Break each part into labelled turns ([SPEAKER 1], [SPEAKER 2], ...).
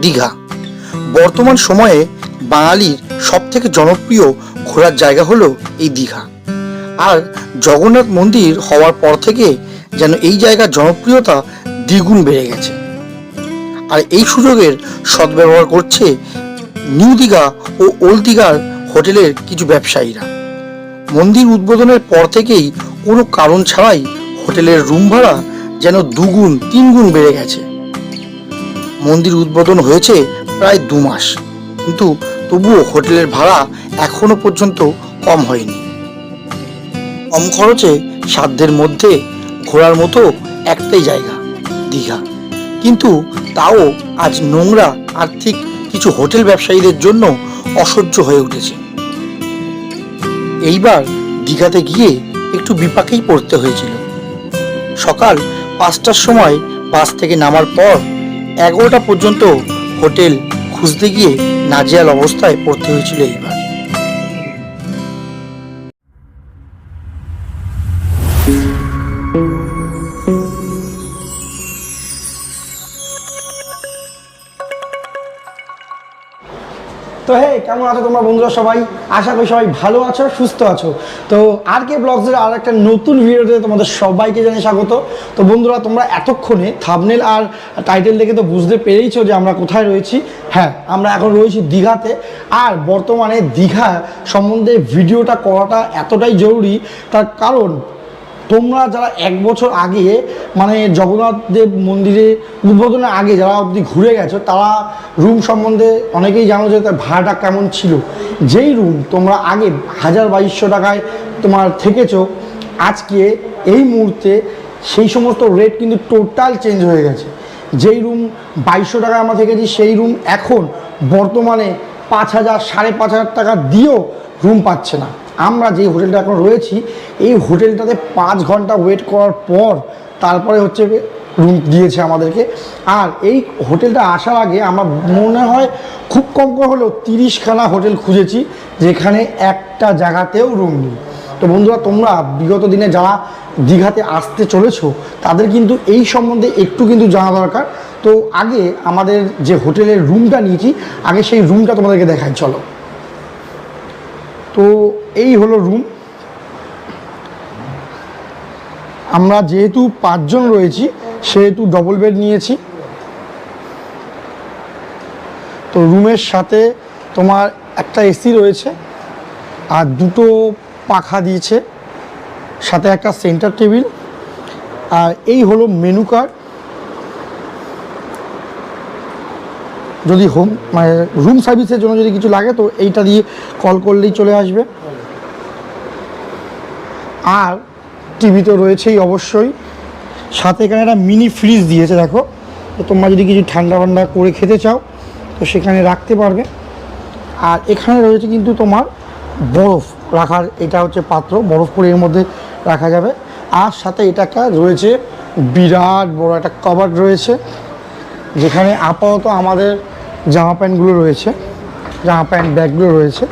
[SPEAKER 1] দীঘা। বর্তমান সময়ে বাঙালির সব থেকে জনপ্রিয় ঘোরার জায়গা হলো এই দীঘা। আর জগন্নাথ মন্দির হওয়ার পর থেকে যেন এই জায়গার জনপ্রিয়তা দ্বিগুণ বেড়ে গেছে। আর এই সুযোগের সদ্ব্যবহার করছে নিউ দীঘা ও ওল্ড দীঘার হোটেলের কিছু ব্যবসায়ীরা। মন্দির উদ্বোধনের পর থেকেই কোনো কারণ ছাড়াই হোটেলের রুম ভাড়া যেন দুগুণ, তিনগুণ বেড়ে গেছে। মন্দির উদ্বোধন হয়েছে প্রায় দু মাস। কিন্তু তবুও হোটেলের ভাড়া এখনও পর্যন্ত কম হয়নি। কম খরচে সাধ্যের মধ্যে ঘোরার মতো একটাই জায়গা, দীঘা। কিন্তু তাও আজ নোংরা আর্থিক কিছু হোটেল ব্যবসায়ীদের জন্য অসহ্য হয়ে উঠেছে। এইবার দীঘাতে গিয়ে একটু বিপাকেই পড়তে হয়েছিল। সকাল পাঁচটার সময় বাস থেকে নামার পর এগারোটা পর্যন্ত হোটেল খুঁজতে গিয়ে নাজিয়াল অবস্থায় পড়তে হয়েছিল এইবার।
[SPEAKER 2] কেমন আছো তোমরা বন্ধুরা সবাই? আশা করি সবাই ভালো আছো, সুস্থ আছো। তো আর কে ব্লগসের আর একটা নতুন ভিডিওতে তোমাদের সবাইকে জানিয়ে স্বাগত। তো বন্ধুরা, তোমরা এতক্ষণে থাবনেল আর টাইটেল দেখে তো বুঝতে পেরেইছো যে আমরা কোথায় রয়েছি। হ্যাঁ আমরা এখন রয়েছি দীঘাতে। আর বর্তমানে দীঘা সম্বন্ধে ভিডিওটা করাটা এতটাই জরুরি, তার কারণ তোমরা যারা এক বছর আগে মানে জগন্নাথ দেব মন্দিরে উদ্বোধনের আগে যারা অবধি ঘুরে গেছো, তারা রুম সম্বন্ধে অনেকেই জানো যে তার ভাড়াটা কেমন ছিল। যেই রুম তোমরা আগে হাজার বাইশশো টাকায় তোমার থেকেছো, আজকে এই মুহূর্তে সেই সমস্ত রেট কিন্তু টোটাল চেঞ্জ হয়ে গেছে। যেই রুম বাইশশো টাকায় আমরা থেকেছি, সেই রুম এখন বর্তমানে পাঁচ হাজার, সাড়ে পাঁচ হাজার টাকা দিয়েও রুম পাচ্ছে না। আমরা যে হোটেলটা এখন রয়েছি, এই হোটেলটাতে পাঁচ ঘণ্টা ওয়েট করার পর তারপরে হচ্ছে রুম দিয়েছে আমাদেরকে। আর এই হোটেলটা আসার আগে আমার মনে হয় খুব কম করে হলেও তিরিশখানা হোটেল খুঁজেছি, যেখানে একটা জায়গাতেও রুম নেই। তো বন্ধুরা, তোমরা বিগত দিনে যারা দীঘাতে আসতে চলেছো, তাদের কিন্তু এই সম্বন্ধে একটু কিন্তু জানা দরকার। তো আগে আমাদের যে হোটেলের রুমটা নিয়েছি, আগে সেই রুমটা তোমাদেরকে দেখাই, চলো। তো এই হলো রুম আমরা যেহেতু পাঁচজন রয়েছি, সেহেতু ডবল বেড নিয়েছি। তো রুমের সাথে তোমার একটা এসি রয়েছে, আর দুটো পাখা দিয়েছে, সাথে একটা সেন্টার টেবিল আর এই হলো মেনু কার্ড যদি হোম মানে রুম সার্ভিসের জন্য যদি কিছু লাগে, তো এইটা দিয়ে কল করলেই চলে আসবে। আর টিভি তো রয়েছেই অবশ্যই। সাথে এখানে একটা মিনি ফ্রিজ দিয়েছে, দেখো। তো তোমরা যদি কিছু ঠান্ডা ঠান্ডা করে খেতে চাও, তো সেখানে রাখতে পারবে। আর এখানে রয়েছে কিন্তু তোমার বরফ রাখার, এটা হচ্ছে পাত্র। বরফ করে এর মধ্যে রাখা যাবে। আর সাথে এটা একটা রয়েছে বিরাট বড় একটা কভার রয়েছে, যেখানে আপাতত আমাদের জামা প্যান্টগুলো রয়েছে, জামা প্যান্ট ব্যাগগুলো রয়েছে।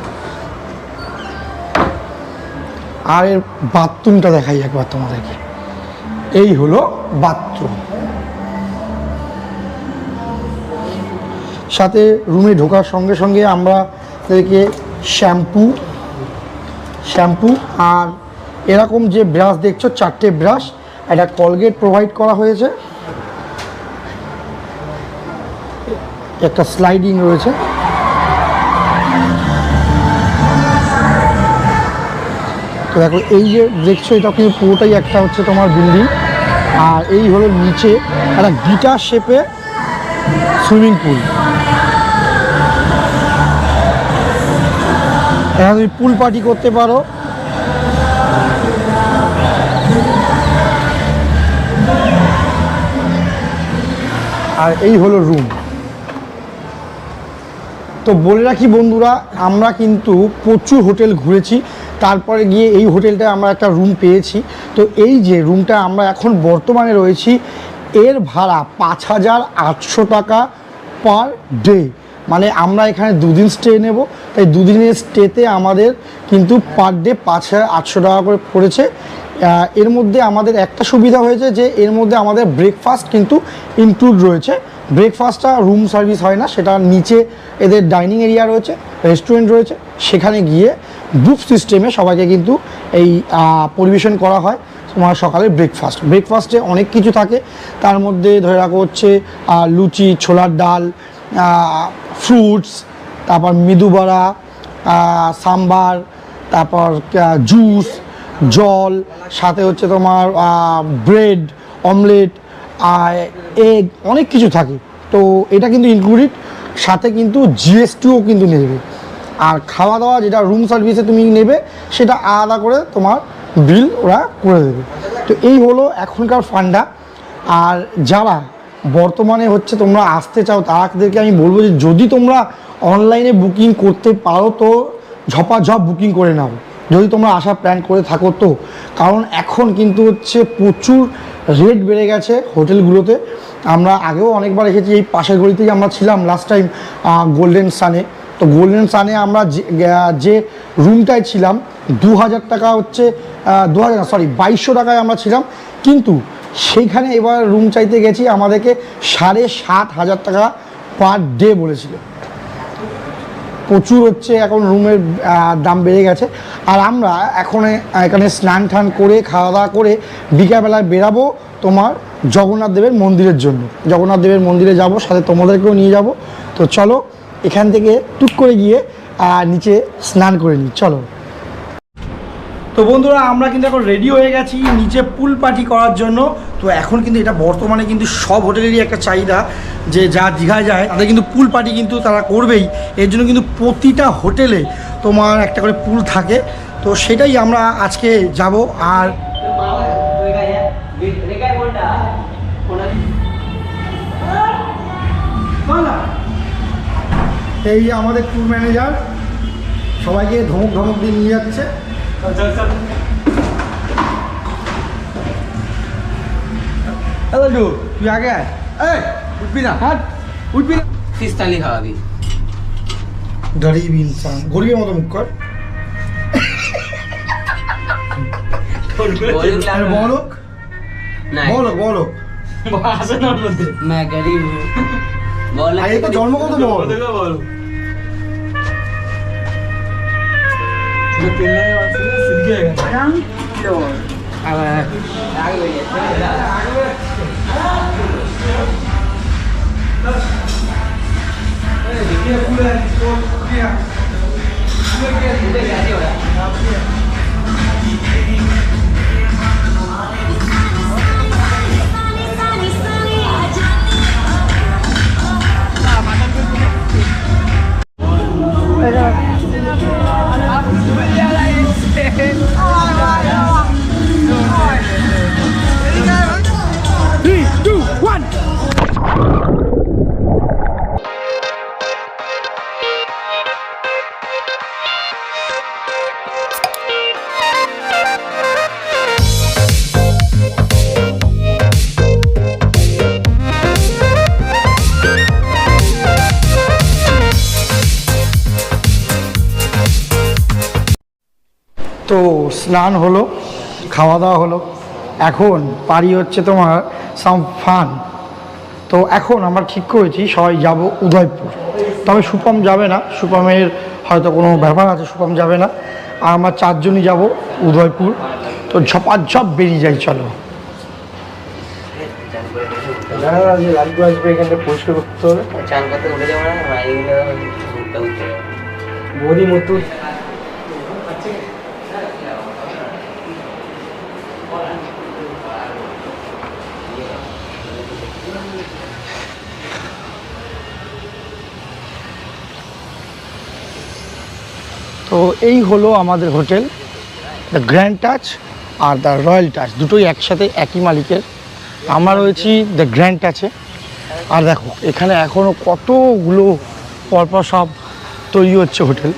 [SPEAKER 2] আর এর বাথরুমটা দেখাই একবার তোমাদেরকে। এই হলো বাথরুম। সাথে রুমে ঢোকার সঙ্গে সঙ্গে আমরা তাদেরকে শ্যাম্পু শ্যাম্পু আর এরকম যে ব্রাশ দেখছ, চারটে ব্রাশ একটা কলগেট প্রোভাইড করা হয়েছে। একটা স্লাইডিং রয়েছে। তো দেখো, এই যে দেখছ, এটা কিন্তু পুরোটাই একটা হচ্ছে তোমার বিল্ডিং আর এই হলো নিচে একটা গিটার শেপে সুইমিং পুল এখানে তুমি পুল পার্টি করতে পারো। আর এই হলো রুম তো বলে রাখি বন্ধুরা, আমরা কিন্তু প্রচুর হোটেল ঘুরেছি। তারপরে গিয়ে এই হোটেলটায় আমরা একটা রুম পেয়েছি। তো এই যে রুমটা আমরা এখন বর্তমানে রয়েছি, এর ভাড়া পাঁচ হাজার আটশো টাকা পার ডে মানে আমরা এখানে দুদিন স্টে নেব। তাই দুদিনের স্টেতে আমাদের কিন্তু পার ডে পাঁচ হাজার আটশো টাকা করে পড়েছে। এর মধ্যে আমাদের একটা সুবিধা হয়েছে যে এর মধ্যে আমাদের ব্রেকফাস্ট কিন্তু ইনক্লুড রয়েছে। ব্রেকফাস্টটা রুম সার্ভিস হয় না, সেটা নিচে এদের ডাইনিং এরিয়া রয়েছে রেস্টুরেন্ট রয়েছে, সেখানে গিয়ে বুফ সিস্টেমে সবাইকে কিন্তু এই পরিবেশন করা হয় তোমার সকালে ব্রেকফাস্ট ব্রেকফাস্টে অনেক কিছু থাকে। তার মধ্যে ধরে রাখো হচ্ছে লুচি, ছোলার ডাল ফ্রুটস তারপর মৃদুবড়া সাম্বার, তারপর জুস জল, সাথে হচ্ছে তোমার ব্রেড অমলেট এগ অনেক কিছু থাকে। তো এটা কিন্তু ইনক্লুডেড সাথে কিন্তু জিএসটিও কিন্তু নেবে। আর খাওয়া দাওয়া যেটা রুম সার্ভিসে তুমি নেবে, সেটা আলাদা করে তোমার বিল ওরা করে দেবে। তো এই হলো এখনকার ফান্ডা আর যারা বর্তমানে হচ্ছে তোমরা আসতে চাও, তাদেরকে আমি বলব যে যদি তোমরা অনলাইনে বুকিং করতে পারো তো ঝপাঝপ বুকিং করে নাও। যদি তোমরা আসার প্ল্যান করে থাকো তো। কারণ এখন কিন্তু হচ্ছে প্রচুর রেট বেড়ে গেছে হোটেলগুলোতে। আমরা আগেও অনেকবার এসেছি, এই পাশের গলিতেই আমরা ছিলাম লাস্ট টাইম গোল্ডেন সানে তো গোল্ডেন সানে আমরা যে- রুমটায় ছিলাম দু হাজার টাকা হচ্ছে দু হাজার সরি বাইশশো টাকায় আমরা ছিলাম। কিন্তু সেইখানে এবার রুম চাইতে গেছি, আমাদেরকে সাড়ে সাত হাজার টাকা পার ডে বলেছিল। প্রচুর হচ্ছে এখন রুমের দাম বেড়ে গেছে। আর আমরা এখন, এখানে স্নান টান করে, খাওয়া দাওয়া করে বিকালবেলায় বেরাবো তোমার জগন্নাথ দেবের মন্দিরের জন্য। জগন্নাথ দেবের মন্দিরে যাব, সাথে তোমাদেরকেও নিয়ে যাব। তো চলো এখান থেকে টুক করে গিয়ে নিচে স্নান করে নিই চলো। তো বন্ধুরা, আমরা কিন্তু এখন রেডি হয়ে গেছি নিচে পুল পার্টি করার জন্য। তো এখন কিন্তু এটা বর্তমানে কিন্তু সব হোটেলেরই একটা চাহিদা যে যা দীঘায় যায়, তাদের কিন্তু পুল পার্টি কিন্তু তারা করবেই। এর জন্য কিন্তু প্রতিটা হোটেলে তোমার একটা করে পুল থাকে। তো সেটাই আমরা আজকে যাব। আর এই আমাদের ট্যুর ম্যানেজার সবাইকে ধমক ধমক দিয়ে নিয়ে যাচ্ছে হ্যালো ডু তুই আগে আয় এই উঠবি না হাট উঠবি না
[SPEAKER 3] ফিস থালি খাওয়াবি
[SPEAKER 2] গরিব ইনসান গরিবের মতো মুখ কর আরে বলক
[SPEAKER 3] নাই
[SPEAKER 2] বলক বলক
[SPEAKER 3] मैं गरीब हूँ बोल
[SPEAKER 2] আরে তো জন্মগত বল থ্রি স্নান হলো খাওয়া দাওয়া হলো। এখন পারি হচ্ছে তোমার সাম ফান তো এখন আমরা ঠিক করেছি সবাই যাব উদয়পুর। তবে সুপম যাবে না সুপমের হয়তো কোনো ব্যাপার আছে সুপম যাবে না। আর আমরা চারজনই যাব উদয়পুর। তো ঝপাঝপ বেরিয়ে যাই চলো। পরিষ্কার করতে হবে
[SPEAKER 3] চান করতে উঠে যাব না এইগুলো ঘুরতে ঘুরতে
[SPEAKER 2] বৌদি মতো তো এই হলো আমাদের হোটেল দ্য গ্র্যান্ড টাচ আর দ্য রয়্যাল টাচ দুটোই একসাথে একই মালিকের। আমরা রয়েছি দ্য গ্র্যান্ড টাচে আর দেখো, এখানে এখনও কতগুলো পরপর সব তৈরি হচ্ছে হোটেল।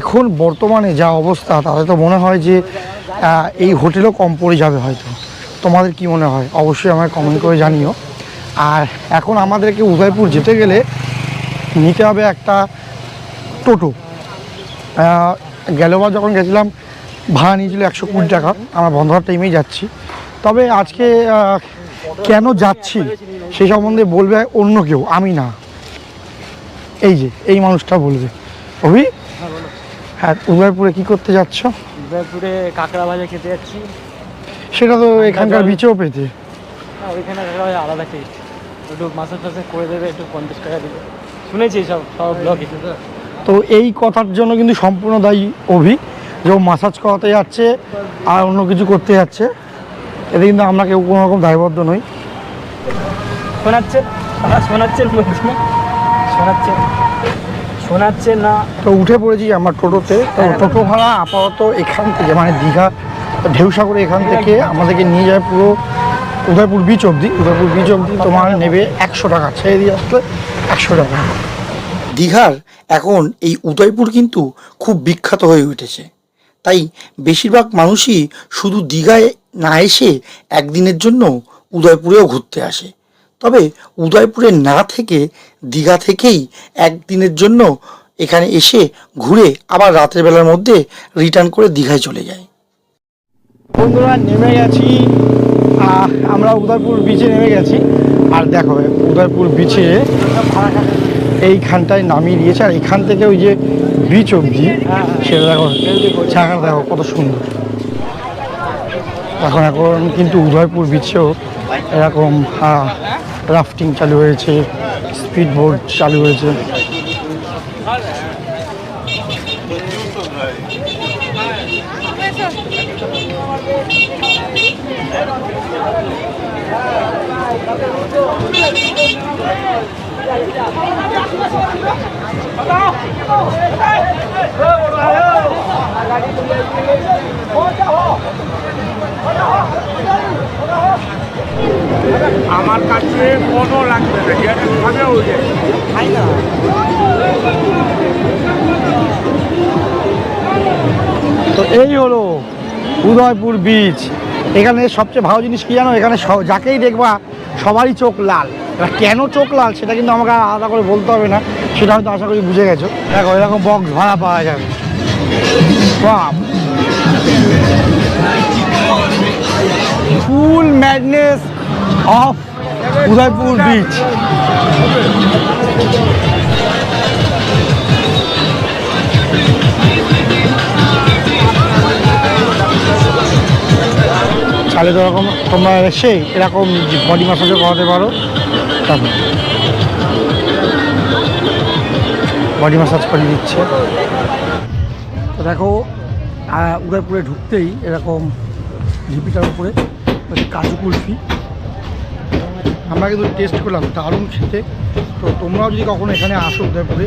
[SPEAKER 2] এখন বর্তমানে যা অবস্থা, তাতে তো মনে হয় যে এই হোটেলও কম পড়ে যাবে হয়তো। তোমাদের কি মনে হয়? অবশ্যই আমায় কমেন্ট করে জানিও। আর এখন আমাদেরকে উদয়পুর যেতে গেলে নিতে হবে একটা টোটো। গেলোবার যখন গেছিলাম ভাড়া নিয়েছিল একশো কুড়ি টাকা। আমরা বন্ধুর টাইমেই যাচ্ছি। তবে আজকে কেন যাচ্ছি সেই সম্বন্ধে বলবে অন্য কেউ আমি না। এই যে এই মানুষটা বলবে। অভি হ্যাঁ উদয়পুরে কি করতে যাচ্ছ?
[SPEAKER 4] উদয়পুরে কাঁকড়া ভাজা খেতে যাচ্ছি।
[SPEAKER 2] সেটা তো এখানকার বিচেও পেতে।
[SPEAKER 4] ওইখানে কাঁকড়া ভাজা আলাদা টেস্ট একটু করে দেবে একটু পঞ্চাশ টাকা দিবে। শুনেছি সব সব ব্লগে
[SPEAKER 2] তো এই কথার জন্য কিন্তু সম্পূর্ণ দায়ী অভি। যে ও মাসাজ করাতে যাচ্ছে আর অন্য কিছু করতে যাচ্ছে। এতে কিন্তু আমরা কেউ কোনো রকম দায়বদ্ধ নই।
[SPEAKER 4] শোনাচ্ছেন আপনারা শোনাচ্ছেন শোনাচ্ছেন না।
[SPEAKER 2] তো উঠে পড়েছি আমার টোটোতে। তো টোটো ভাড়া আপাতত এখান থেকে মানে দীঘা ঢেউসাগরে এখান থেকে আমাদেরকে নিয়ে যায় পুরো উদয়পুর বিচ অবধি। উদয়পুর বিচ অবধি তোমার নেবে একশো টাকা। ছেড়ে দিয়ে আসলে একশো টাকা।
[SPEAKER 1] দীঘার এখন এই উদয়পুর কিন্তু খুব বিখ্যাত হয়ে উঠেছে। তাই বেশিরভাগ মানুষই শুধু দীঘায় না এসে একদিনের জন্য উদয়পুরেও ঘুরতে আসে। তবে উদয়পুরে না থেকে দীঘা থেকেই একদিনের জন্য এখানে এসে ঘুরে আবার রাতের বেলার মধ্যে রিটার্ন করে দীঘায় চলে যায়।
[SPEAKER 2] বন্ধুরা নেমে গেছি আমরা উদয়পুর বিচে নেমে গেছি। আর দেখো, উদয়পুর বিচে এইখানটায় নামিয়ে দিয়েছে, আর এখান থেকে ওই যে বিচ অবধি, সেটা দেখো জায়গাটা দেখো, কত সুন্দর। এখন এখন কিন্তু উদয়পুর বিচেও এরকম রাফটিং চালু হয়েছে স্পিড বোট চালু হয়েছে।
[SPEAKER 5] আমার কাছে কোনো লাগবে না। যেটা খাবে যে।
[SPEAKER 2] তো এই হলো উদয়পুর বিচ এখানে সবচেয়ে ভালো জিনিস কি জানো? এখানে যাকেই দেখবা সবারই চোখ লাল। এবার কেন চোখ লাল সেটা কিন্তু আমাকে আলাদা করে বলতে হবে না, সেটা হয়তো আশা করি বুঝে গেছো। দেখো, এরকম বক্স ভাড়া পাওয়া যাবে। Full madness of Udaipur beach তাহলে তো এরকম তোমরা এসে এরকম বডি ম্যাসাজও করাতে পারো। তারপর বডি ম্যাসাজ করে দিচ্ছে তো দেখো উদয়পুরে ঢুকতেই এরকম ঢিপিটার উপরে কাজু কুলফি। আমরা কিন্তু টেস্ট করলাম, দারুণ খেতে। তো তোমরাও যদি কখনো এখানে আসো উদয়পুরে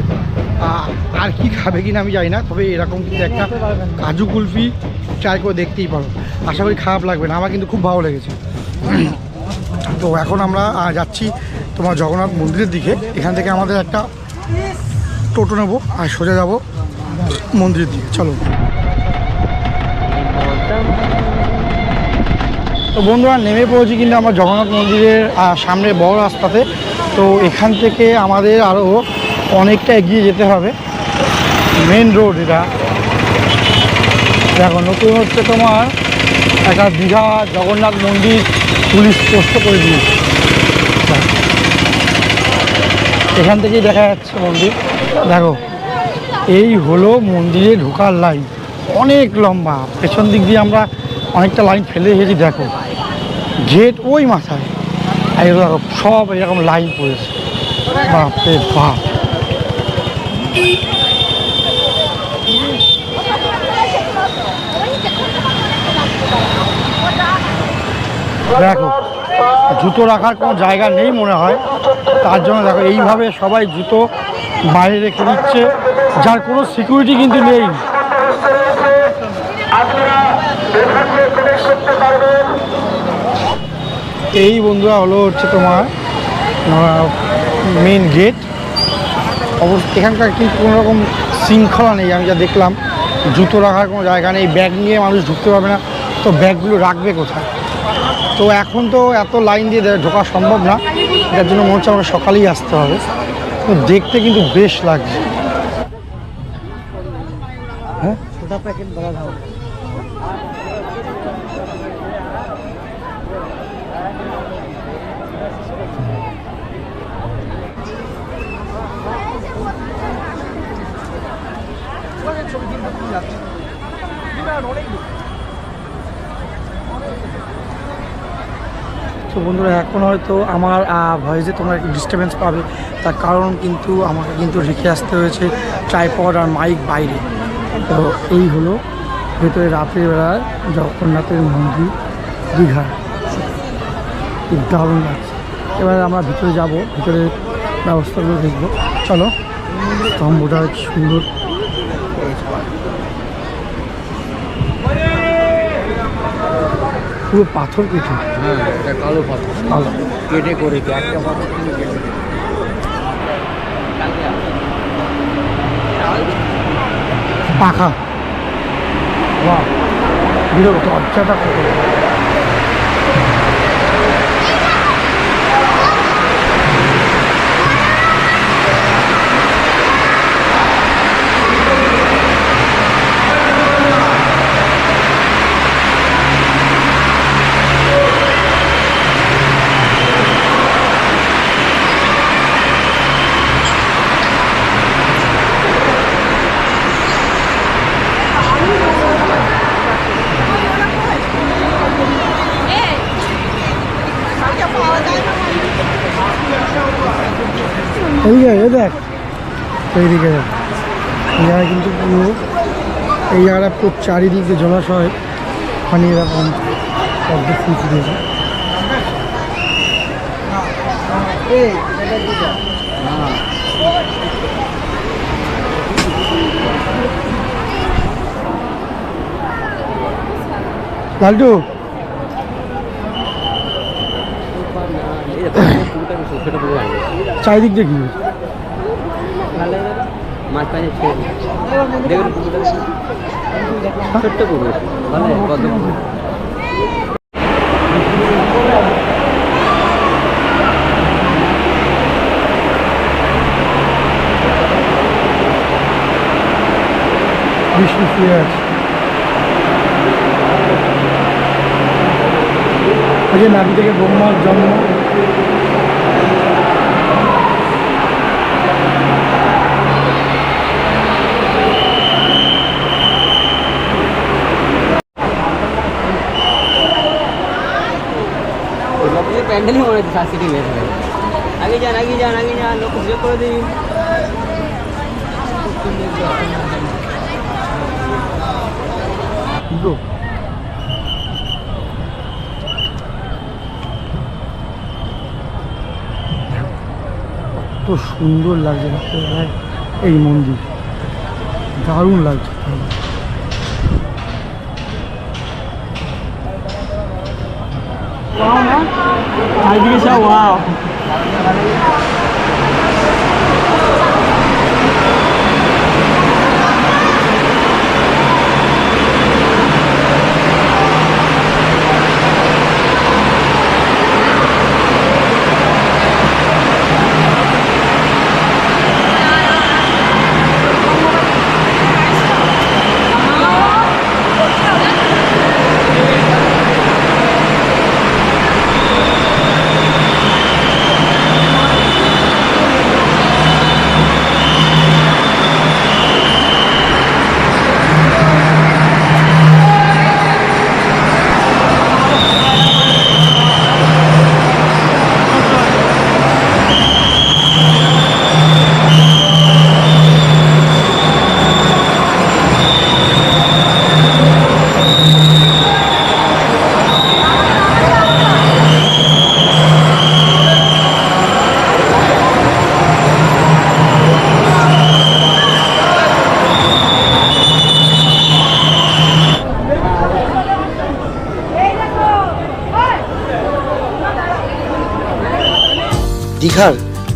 [SPEAKER 2] আর কি খাবে কিনা আমি জানি না, তবে এরকম কিন্তু একটা কাজু কুলফি ট্রাই করে দেখতেই পারো। আশা করি খারাপ লাগবে না, আমার কিন্তু খুব ভালো লেগেছে। তো এখন আমরা যাচ্ছি তোমার জগন্নাথ মন্দিরের দিকে। এখান থেকে আমাদের একটা টোটো নেব আর সোজা যাব মন্দিরের দিকে। চলো। তো বন্ধুরা নেমে পড়েছি কিন্তু আমার জগন্নাথ মন্দিরের সামনে বড় রাস্তাতে। তো এখান থেকে আমাদের আরও অনেকটা এগিয়ে যেতে হবে। মেন রোড এটা। দেখো, নতুন হচ্ছে তোমার একটা দীঘা জগন্নাথ মন্দির পুলিশ পোস্ট করে দিয়েছে। এখান থেকেই দেখা যাচ্ছে মন্দির। দেখো, এই হলো মন্দিরে ঢোকার লাইন অনেক লম্বা। পেছন দিক দিয়ে আমরা অনেকটা লাইন ফেলে এসেছি, দেখো। গেট ওই মাথায়। দেখো, সব এরকম লাইন পড়েছে। বাপরে বাপ। দেখো, জুতো রাখার কোনো জায়গা নেই মনে হয়। তার জন্য দেখো, এইভাবে সবাই জুতো বাইরে রেখে দিচ্ছে। যার কোনো সিকিউরিটি কিন্তু নেই। এই বন্ধুরা হলো হচ্ছে তোমার মেন গেট অবশ্য এখানকার কিন্তু কোনো রকম শৃঙ্খলা নেই, আমি যা দেখলাম। জুতো রাখার কোনো জায়গা নেই। ব্যাগ নিয়ে মানুষ ঢুকতে পারবে না। তো ব্যাগগুলো রাখবে কোথায়? তো এখন তো এত লাইন দিয়ে ঢোকা সম্ভব না। যার জন্য মনে হচ্ছে আমাকে সকালেই আসতে হবে। তো দেখতে কিন্তু বেশ লাগছে। হ্যাঁ? তো বন্ধুরা, এখন হয়তো আমার ভয়েসে তোমরা একটু ডিস্টারবেন্স পাবে। তার কারণ কিন্তু আমাকে কিন্তু রেখে আসতে হয়েছে ট্রাইপড আর মাইক বাইরে। তো এই হলো ভেতরে রাতের বেলায় জগন্নাথের মন্দির, দীঘা। দারুণ লাগছে। এবার আমরা ভিতরে যাব ভিতরে ব্যবস্থাগুলো দেখব। চলো, স্তম্ভটা সুন্দর। পুরো পাথর কেটে
[SPEAKER 3] হ্যাঁ এটা কালো পাথর।
[SPEAKER 2] কালো।
[SPEAKER 3] কেটে করে একটা পাথর
[SPEAKER 2] পাখা। বাহ বিরক্ত কত এই জায়গায় দেখ এই জায়গায় কিন্তু পুরো এই জায়গাটা পুরো চারিদিকে জলাশয় পানি এরকম পদ্ম ফুল ফুটেছে লালটু। চারিদিক দিয়ে কি
[SPEAKER 3] পাশে দেখুন ছোট্ট পুকুর ভালো
[SPEAKER 2] ওই যে নাবি থেকে ব্রহ্মার জন্ম।
[SPEAKER 3] প্যান্ডেলই মনে হচ্ছে সাংস্কৃতিক মেয়ে আগে যান আগে যান আগে যান লোক সুযোগ করে দিন।
[SPEAKER 2] ব্রো কত সুন্দর লাগছে, এই মন্দির। দারুণ লাগছে। চারিদিকে সব ওয়াও
[SPEAKER 1] দীঘার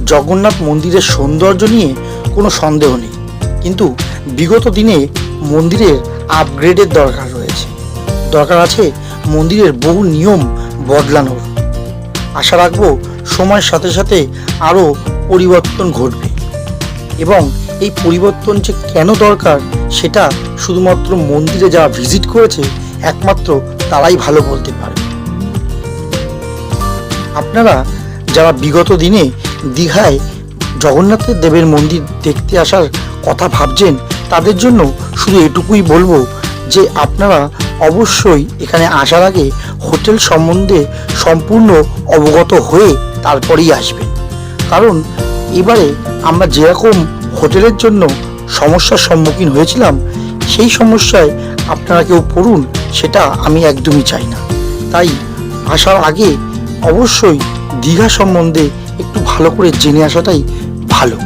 [SPEAKER 1] জগন্নাথ মন্দিরের সৌন্দর্য নিয়ে কোনো সন্দেহ নেই। কিন্তু বিগত দিনে মন্দিরের আপগ্রেডের দরকার রয়েছে। দরকার আছে মন্দিরের বহু নিয়ম বদলানোর। আশা রাখব সময়ের সাথে সাথে আরও পরিবর্তন ঘটবে। এবং এই পরিবর্তন যে কেন দরকার সেটা শুধুমাত্র মন্দিরে যারা ভিজিট করেছে একমাত্র তারাই ভালো বলতে পারে আপনারা যারা বিগত দিনে দীঘায় জগন্নাথের দেবের মন্দির দেখতে আসার কথা ভাবছেন, তাদের জন্য শুধু এটুকুই বলব যে আপনারা অবশ্যই এখানে আসার আগে হোটেল সম্বন্ধে সম্পূর্ণ অবগত হয়ে তারপরেই আসবেন। কারণ এবারে আমরা যেরকম হোটেলের জন্য সমস্যার সম্মুখীন হয়েছিলাম, সেই সমস্যায় আপনারা কেউ পড়ুন, সেটা আমি একদমই চাই না। তাই আসার আগে অবশ্যই দীঘা সম্বন্ধে ভালো করে জেনে আসাটাই ভালো।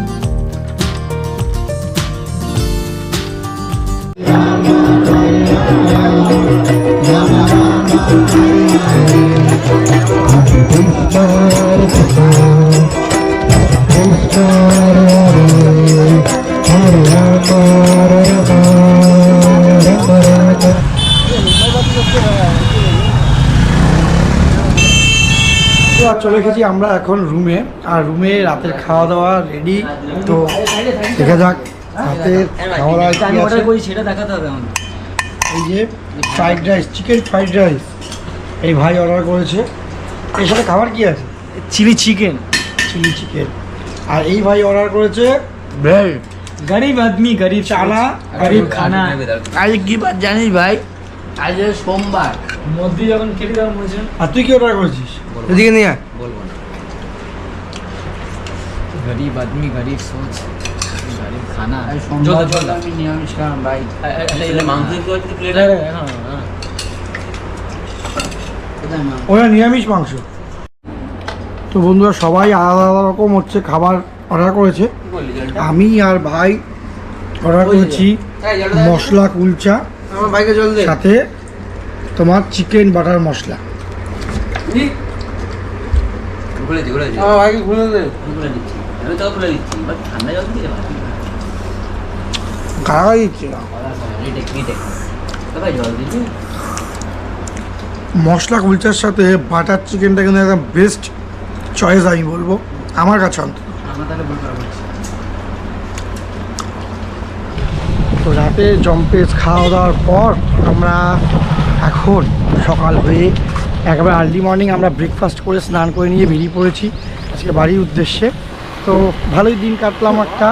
[SPEAKER 2] তো আর চলে এসেছি আমরা এখন রুমে। আর রুমে রাতের খাওয়া দাওয়া রেডি তো দেখা যাক রাতের খাওয়া দাওয়া কি আছে।
[SPEAKER 3] সেটা দেখাতে হবে
[SPEAKER 2] এই যে fried rice chicken fried rice এই ভাই অর্ডার করেছে। এর সাথে খাবার কি আছে?
[SPEAKER 4] চিলি চিকেন
[SPEAKER 2] চিলি চিকেন আর এই ভাই অর্ডার করেছে
[SPEAKER 4] গরিব আদমি গরিব
[SPEAKER 2] চানা
[SPEAKER 4] গরিব খানা।
[SPEAKER 6] আজ কি বার জানিস ভাই? আজ সোমবার।
[SPEAKER 4] মোদি যখন কেটে
[SPEAKER 2] আর তুই কি অর্ডার করেছিস?
[SPEAKER 6] এদিকে নিয়ে আয়।
[SPEAKER 3] বলব না। গরিব আদমি গরিব সোচ গরিব খানা।
[SPEAKER 6] আমি নিরামিষ খালাম ভাই
[SPEAKER 3] মাংস
[SPEAKER 2] ওরা নিরামিষ মাংস। তো বন্ধুরা সবাই আলাদা আলাদা রকম হচ্ছে খাবার অর্ডার করেছে। আমি আর ভাই অর্ডার করেছি মশলা কুলচা।
[SPEAKER 6] আমার ভাইকে জল দে।
[SPEAKER 2] সাথে তোমার চিকেন বাটার মশলা।
[SPEAKER 3] খুলে দি খুলে দি
[SPEAKER 6] আমার ভাইকে খুলে দে।
[SPEAKER 3] খুলে দিচ্ছি। আমি তো খুলে দিচ্ছি। বাট ঠান্ডা জল দিয়ে ভাই
[SPEAKER 2] গাড়া দিচ্ছে না
[SPEAKER 3] রিটেক রিটেক। ভাই জল দিচ্ছি
[SPEAKER 2] মশলা কুলচার সাথে বাটার চিকেনটা কিন্তু একদম বেস্ট চয়েস আমি বলব। আমার কাছে অন্তত
[SPEAKER 3] আমরা তাহলে ভুল করা বলছি
[SPEAKER 2] তো রাতে জম্পেস খাওয়া দাওয়ার পর আমরা এখন সকাল হয়ে একেবারে আর্লি মর্নিং আমরা ব্রেকফাস্ট করে স্নান করে নিয়ে বেরিয়ে পড়েছি। আজকে বাড়ির উদ্দেশ্যে। তো ভালোই দিন কাটলাম একটা।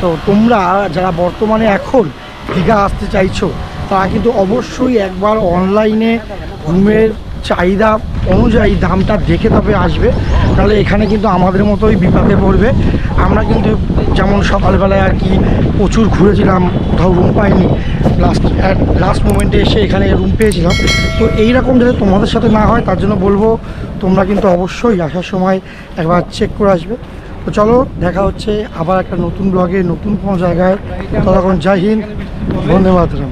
[SPEAKER 2] তো তোমরা যারা বর্তমানে এখন দীঘা আসতে চাইছো, তারা কিন্তু অবশ্যই একবার অনলাইনে রুমের চাহিদা অনুযায়ী দামটা দেখে তবে আসবে। তাহলে এখানে কিন্তু আমাদের মতোই বিপাকে পড়বে। আমরা কিন্তু যেমন সকালবেলায় আর কি প্রচুর ঘুরেছিলাম, কোথাও রুম পাইনি। লাস্ট লাস্ট মোমেন্টে এসে এখানে রুম পেয়েছিলাম। তো এইরকম যাতে তোমাদের সাথে না হয়, তার জন্য বলব, তোমরা কিন্তু অবশ্যই আসার সময় একবার চেক করে আসবে। তো চলো, দেখা হচ্ছে আবার একটা নতুন ব্লগে নতুন কোনো জায়গায়। ততক্ষণ জয় হিন্দ মাতরম।